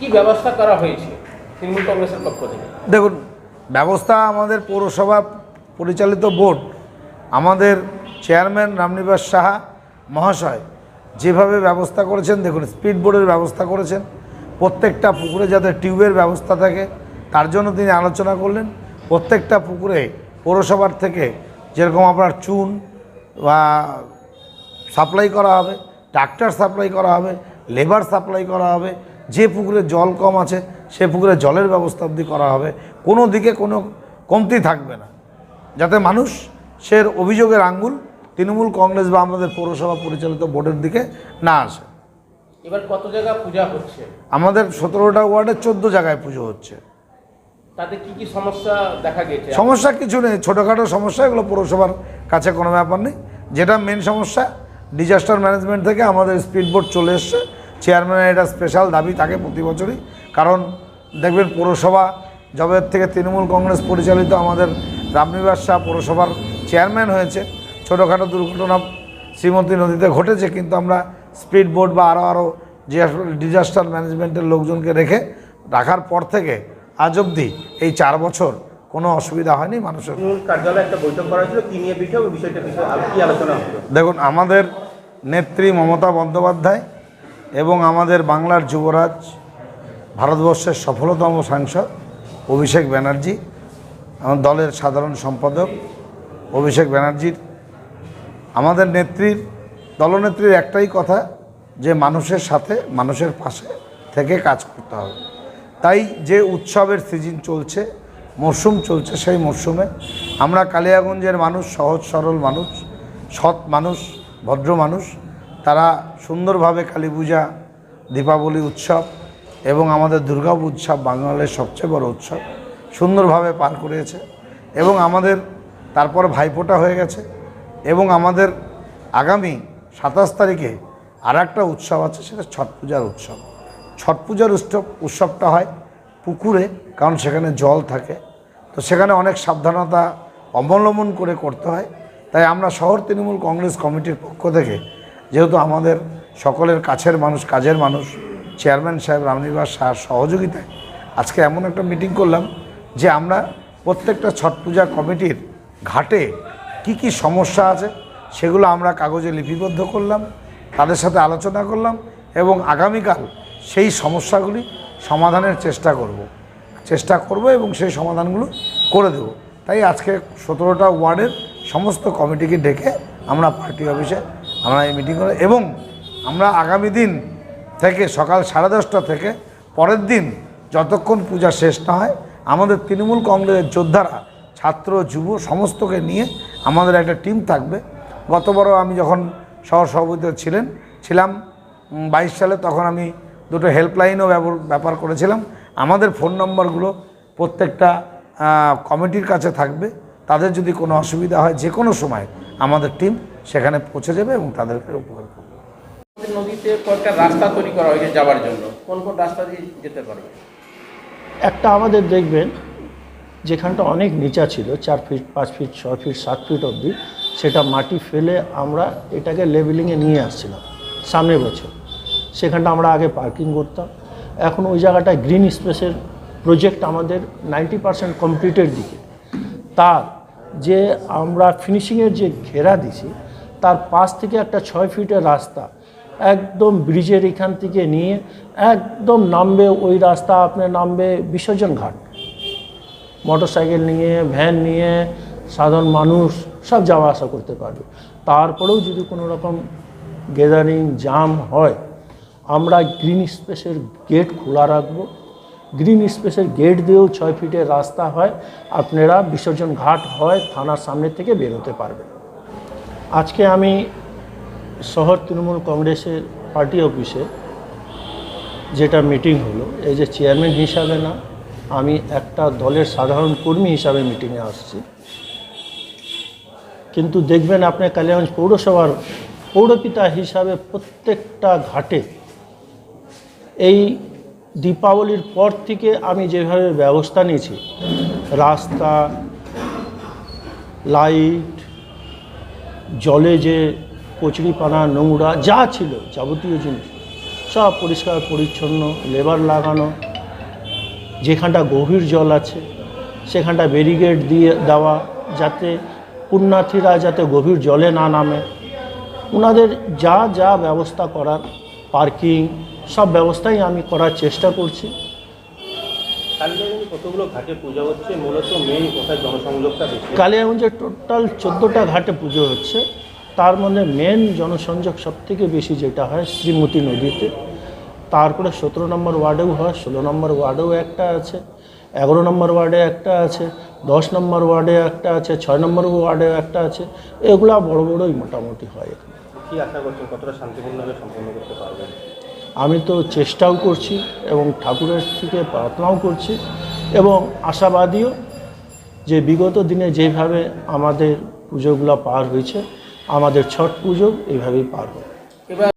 কি ব্যবস্থা করা হয়েছে তৃণমূল কংগ্রেসের পক্ষ থেকে? দেখুন, ব্যবস্থা আমাদের পৌরসভা পরিচালিত বোর্ড, আমাদের চেয়ারম্যান রামনিবাস সাহা মহাশয় যেভাবে ব্যবস্থা করেছেন, দেখুন, স্পিড বোর্ডের ব্যবস্থা করেছেন, প্রত্যেকটা পুকুরে যাতে টিউবের ব্যবস্থা থাকে, তার জন্য তিনি আলোচনা করলেন। প্রত্যেকটা পুকুরে পৌরসভার থেকে যেরকম আপনার চুন বা সাপ্লাই করা হবে, ট্রাক্টর সাপ্লাই করা হবে, লেবার সাপ্লাই করা হবে যে পুকুরে জল কম আছে সে পুকুরে জলের ব্যবস্থা অবধি করা হবে। কোনো দিকে কোনো কমতি থাকবে না। যাতে মানুষ সে অভিযোগের আঙ্গুল তৃণমূল কংগ্রেস বা আমাদের পৌরসভা পরিচালিত বোর্ডের দিকে না আসে। এবার কত জায়গা পূজা হচ্ছে? আমাদের সতেরোটা ওয়ার্ডে চোদ্দ জায়গায় পুজো হচ্ছে। তাতে কি কি সমস্যা দেখা গেছে সমস্যা কিছু নেই। ছোটোখাটো সমস্যা এগুলো পৌরসভার কাছে কোনো ব্যাপার নেই। যেটা মেন সমস্যা ডিজাস্টার ম্যানেজমেন্ট থেকে আমাদের স্পিড বোর্ড চলে এসছে। চেয়ারম্যানের এটা স্পেশাল দাবি থাকে প্রতি বছরই। কারণ দেখবেন পৌরসভা জবের থেকে তৃণমূল কংগ্রেস পরিচালিত আমাদের রামনিবাস শাহ পৌরসভার চেয়ারম্যান হয়েছে। ছোটোখাটো দুর্ঘটনা শ্রীমতী নদীতে ঘটেছে কিন্তু আমরা স্পিড বোর্ড বা আরও আরও যে ডিজাস্টার ম্যানেজমেন্টের লোকজনকে রেখে রাখার পর থেকে আজ অবধি এই চার বছর কোনো অসুবিধা হয়নি মানুষের। কার্যালয়ে একটা বৈঠক করা হয়েছিল কি নিয়ে বিষয় বিষয়টা বিষয়ে আলোচনা দেখুন আমাদের নেত্রী মমতা বন্দ্যোপাধ্যায় এবং আমাদের বাংলার যুবরাজ, ভারতবর্ষের সফলতম সাংসদ অভিষেক ব্যানার্জি, আমার দলের সাধারণ সম্পাদক অভিষেক ব্যানার্জির আমাদের নেত্রীর, দলনেত্রীর একটাই কথা যে মানুষের সাথে, মানুষের পাশে থেকে কাজ করতে হবে। তাই যে উৎসবের সিজন চলছে, মরশুম চলছে সেই মরশুমে আমরা কালিয়াগঞ্জের মানুষ, সহজ সরল মানুষ, সৎ মানুষ, ভদ্র মানুষ তারা সুন্দরভাবে কালী পূজা, দীপাবলি উৎসব এবং আমাদের দুর্গা উৎসব বাঙালির সবচেয়ে বড় উৎসব সুন্দরভাবে পার করেছে এবং আমাদের তারপর ভাইফোঁটা হয়ে গেছে এবং আমাদের আগামী সাতাশ তারিখে আর একটা উৎসব আছে, সেটা ছট পূজার উৎসব। ছট পূজার উৎসব, উৎসবটা হয় পুকুরে, কারণ সেখানে জল থাকে। তো সেখানে অনেক সাবধানতা অবলম্বন করে করতে হয়। তাই আমরা শহর তৃণমূল কংগ্রেস কমিটির পক্ষ থেকে যেহেতু আমাদের সকলের কাছের মানুষ, কাজের মানুষ, চেয়ারম্যান সাহেব রামনিবাস শাহর সহযোগিতায় আজকে এমন একটা মিটিং করলাম যে আমরা প্রত্যেকটা ছট পূজা কমিটির ঘাটে কি কি সমস্যা আছে সেগুলো আমরা কাগজে লিপিবদ্ধ করলাম, তাদের সাথে আলোচনা করলাম এবং আগামীকাল সেই সমস্যাগুলি সমাধানের চেষ্টা করব। চেষ্টা করব এবং সেই সমাধানগুলো করে দেব তাই আজকে সতেরোটা ওয়ার্ডের সমস্ত কমিটিকে ডেকে আমরা পার্টি অফিসে আমরা এই মিটিং করে, এবং আমরা আগামী দিন থেকে সকাল সাড়ে দশটা থেকে পরের দিন যতক্ষণ পূজা শেষ না হয়, আমাদের তৃণমূল কংগ্রেসের যোদ্ধারা, ছাত্র, যুব সমস্তকে নিয়ে আমাদের একটা টিম থাকবে। গতবারও আমি যখন শহর সভাপতি ছিলেন, ছিলাম বাইশ সালে তখন আমি দুটো হেল্পলাইনও ব্যাপার করেছিলাম। আমাদের ফোন নম্বরগুলো প্রত্যেকটা কমিটির কাছে থাকবে। তাদের যদি কোনো অসুবিধা হয় যে কোনো সময় আমাদের টিম সেখানে পৌঁছে যাবে এবং তাদেরকে উপকার করবে। নদীতে কয়েকটা রাস্তা তৈরি করা হয়েছে যাওয়ার জন্য। কোন কোন রাস্তা দিয়ে যেতে পারবে একটা আমাদের দেখবেন যেখানটা অনেক নিচা ছিল চার ফিট পাঁচ ফিট ছয় ফিট সাত ফিট অবধি সেটা মাটি ফেলে আমরা এটাকে লেভেলিংয়ে নিয়ে আসছিলাম সামনের বছর। সেখানটা আমরা আগে পার্কিং করতাম। এখন ওই জায়গাটায় গ্রিন স্পেসের প্রজেক্ট আমাদের নাইনটি পার্সেন্ট কমপ্লিটের দিকে। তার যে আমরা ফিনিশিংয়ের যে ঘেরা দিছি তার পাশ থেকে একটা ছয় ফিটের রাস্তা। একদম ব্রিজের এখান থেকে নিয়ে একদম নামবে ওই রাস্তা আপনি নামবে বিসর্জন ঘাট। মোটরসাইকেল নিয়ে, ভ্যান নিয়ে, সাধারণ মানুষ সব যাওয়া আসা করতে পারবে। তারপরেও যদি কোনো রকম গ্যাদারিং জাম হয়, আমরা গ্রিন স্পেসের গেট খোলা রাখব। গ্রিন স্পেসের গেট দিয়েও ছয় ফিটের রাস্তা হয়, আপনারা বিসর্জন ঘাট হয় থানার সামনে থেকে বেরোতে পারবেন। আজকে আমি শহর তৃণমূল কংগ্রেসের পার্টি অফিসে যেটা মিটিং হলো, এই যে চেয়ারম্যান হিসাবে না, আমি একটা দলের সাধারণ কর্মী হিসাবে মিটিংয়ে আসছি। কিন্তু দেখবেন আপনি কালিয়াগঞ্জ পৌরসভার পৌরপিতা হিসাবে প্রত্যেকটা ঘাটে এই দীপাবলির পর থেকে আমি যেভাবে ব্যবস্থা নিয়েছি, রাস্তা, লাইট জলে যে কচুরিপানা, নোংরা, যা ছিল যাবতীয় জিনিস, সব পরিষ্কার, পরিচ্ছন্ন, লেবার লাগানো, যেখানটা গভীর জল আছে, সেখানটা ব্যারিকেড দিয়ে দেওয়া যাতে পুণ্যার্থীরা যাতে গভীর জলে না নামে। ওনাদের যা যা ব্যবস্থা করার, পার্কিং, সব ব্যবস্থাই আমি করার চেষ্টা করছি। কতগুলো ঘাটে পূজা হচ্ছে? মূলত মেইন কোথায়? জনসংযোগটা কালিয়াগঞ্জে টোটাল চোদ্দোটা ঘাটে পুজো হচ্ছে। তার মধ্যে মেন জনসংযোগ সবথেকে বেশি যেটা হয় শ্রীমতী নদীতে। তারপরে সতেরো নম্বর ওয়ার্ডেও হয় ষোলো নম্বর ওয়ার্ডেও একটা আছে এগারো নম্বর ওয়ার্ডে একটা আছে দশ নম্বর ওয়ার্ডে একটা আছে ছয় নম্বর ওয়ার্ডে একটা আছে। এগুলা বড় বড়ই মোটামুটি হয় এখানে। কি আশা করছেন? কতটা শান্তিপূর্ণভাবে সম্পন্ন করতে পারবেন? আমি তো চেষ্টাও করছি এবং ঠাকুরের থেকে প্রার্থনাও করছি এবং আশাবাদীও যে বিগত দিনে যেভাবে আমাদের পুজোগুলো পার হয়েছে, আমাদের ছট পুজো এইভাবেই পার হবে।